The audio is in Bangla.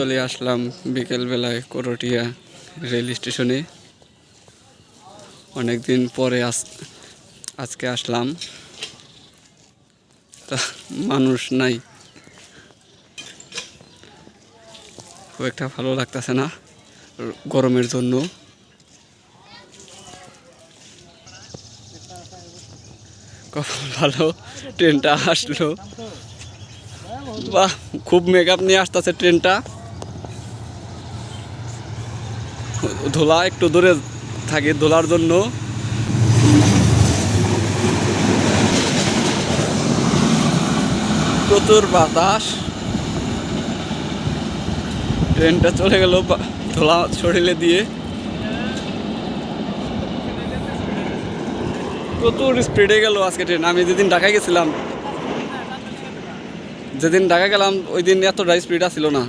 চলে আসলাম বিকেলবেলায় করটিয়া রেল স্টেশনে। অনেক দিন পরে আস, আজকে আসলাম। তা মানুষ নাই। খুব একটা ভালো লাগতেছে না গরমের জন্য। কখন ভালো? ট্রেনটা আসলো। বাহ, খুব মেকআপ নিয়ে আসতেছে ট্রেনটা। ধোলা একটু দূরে থাকে, ধোলার জন্য। প্রচুর বাতাস। ট্রেনটা চলে গেল ধোলা শরীরে দিয়ে। প্রচুর স্পিডে গেল আজকে ট্রেন। আমি যেদিন ঢাকায় গেছিলাম, যেদিন ঢাকা গেলাম, ওই দিন এতটা স্পিড ছিল না।